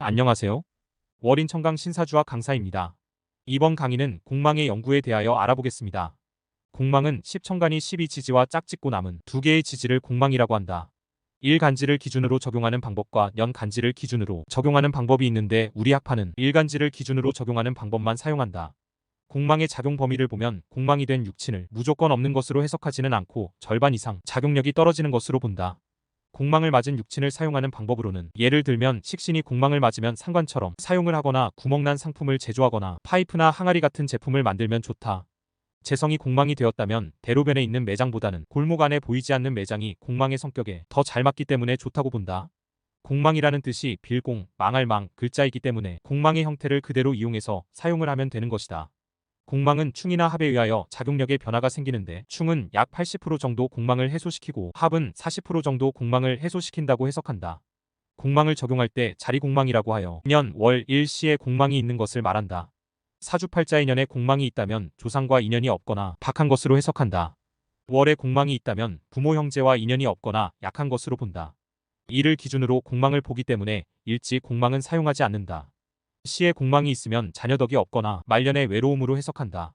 안녕하세요. 월인 청강 신사주와 강사입니다. 이번 강의는 공망의 연구에 대하여 알아보겠습니다. 공망은 10청간이 12지지와 짝짓고 남은 두 개의 지지를 공망이라고 한다. 1간지를 기준으로 적용하는 방법과 연간지를 기준으로 적용하는 방법이 있는데 우리 학파는 1간지를 기준으로 적용하는 방법만 사용한다. 공망의 작용 범위를 보면 공망이 된 육친을 무조건 없는 것으로 해석하지는 않고 절반 이상 작용력이 떨어지는 것으로 본다. 공망을 맞은 육친을 사용하는 방법으로는 예를 들면 식신이 공망을 맞으면 상관처럼 사용을 하거나 구멍난 상품을 제조하거나 파이프나 항아리 같은 제품을 만들면 좋다. 재성이 공망이 되었다면 대로변에 있는 매장보다는 골목 안에 보이지 않는 매장이 공망의 성격에 더 잘 맞기 때문에 좋다고 본다. 공망이라는 뜻이 빌공, 망할 망 글자이기 때문에 공망의 형태를 그대로 이용해서 사용을 하면 되는 것이다. 공망은 충이나 합에 의하여 작용력의 변화가 생기는데 충은 약 80% 정도 공망을 해소시키고 합은 40% 정도 공망을 해소시킨다고 해석한다. 공망을 적용할 때 자리 공망이라고 하여 년, 월, 일시에 공망이 있는 것을 말한다. 사주팔자의 년에 공망이 있다면 조상과 인연이 없거나 박한 것으로 해석한다. 월에 공망이 있다면 부모 형제와 인연이 없거나 약한 것으로 본다. 이를 기준으로 공망을 보기 때문에 일지 공망은 사용하지 않는다. 시에 공망이 있으면 자녀덕이 없거나 말년의 외로움으로 해석한다.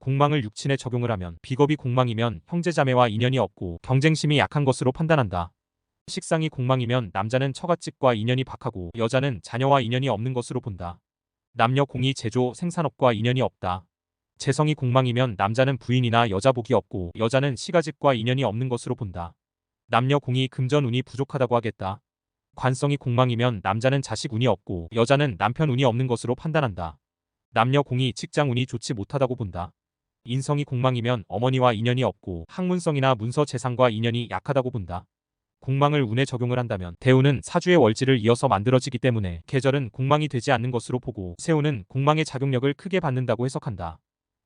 공망을 육친에 적용을 하면 비겁이 공망이면 형제자매와 인연이 없고 경쟁심이 약한 것으로 판단한다. 식상이 공망이면 남자는 처갓집과 인연이 박하고 여자는 자녀와 인연이 없는 것으로 본다. 남녀 공이 제조 생산업과 인연이 없다. 재성이 공망이면 남자는 부인이나 여자 복이 없고 여자는 시가집과 인연이 없는 것으로 본다. 남녀 공이 금전 운이 부족하다고 하겠다. 관성이 공망이면 남자는 자식 운이 없고 여자는 남편 운이 없는 것으로 판단한다. 남녀 공이 직장 운이 좋지 못하다고 본다. 인성이 공망이면 어머니와 인연이 없고 학문성이나 문서 재산과 인연이 약하다고 본다. 공망을 운에 적용을 한다면 대운은 사주의 월지를 이어서 만들어지기 때문에 계절은 공망이 되지 않는 것으로 보고 세운은 공망의 작용력을 크게 받는다고 해석한다.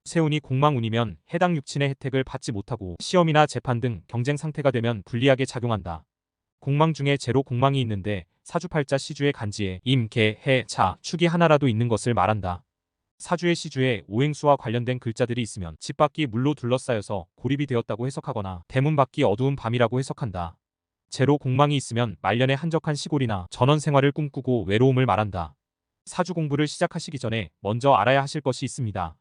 세운이 공망운이면 해당 육친의 혜택을 받지 못하고 시험이나 재판 등 경쟁 상태가 되면 불리하게 작용한다. 공망 중에 제로 공망이 있는데 사주팔자 시주의 간지에 임, 개, 해, 자, 축이 하나라도 있는 것을 말한다. 사주의 시주에 오행수와 관련된 글자들이 있으면 집 밖이 물로 둘러싸여서 고립이 되었다고 해석하거나 대문 밖이 어두운 밤이라고 해석한다. 제로 공망이 있으면 말년에 한적한 시골이나 전원 생활을 꿈꾸고 외로움을 말한다. 사주 공부를 시작하시기 전에 먼저 알아야 하실 것이 있습니다.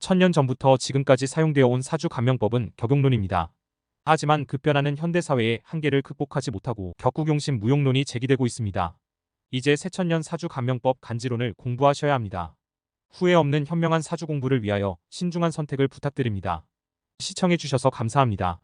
천년 전부터 지금까지 사용되어 온 사주 감명법은 격용론입니다. 하지만 급변하는 현대사회의 한계를 극복하지 못하고 격국용신 무용론이 제기되고 있습니다. 이제 새천년 사주 감명법 간지론을 공부하셔야 합니다. 후회 없는 현명한 사주 공부를 위하여 신중한 선택을 부탁드립니다. 시청해주셔서 감사합니다.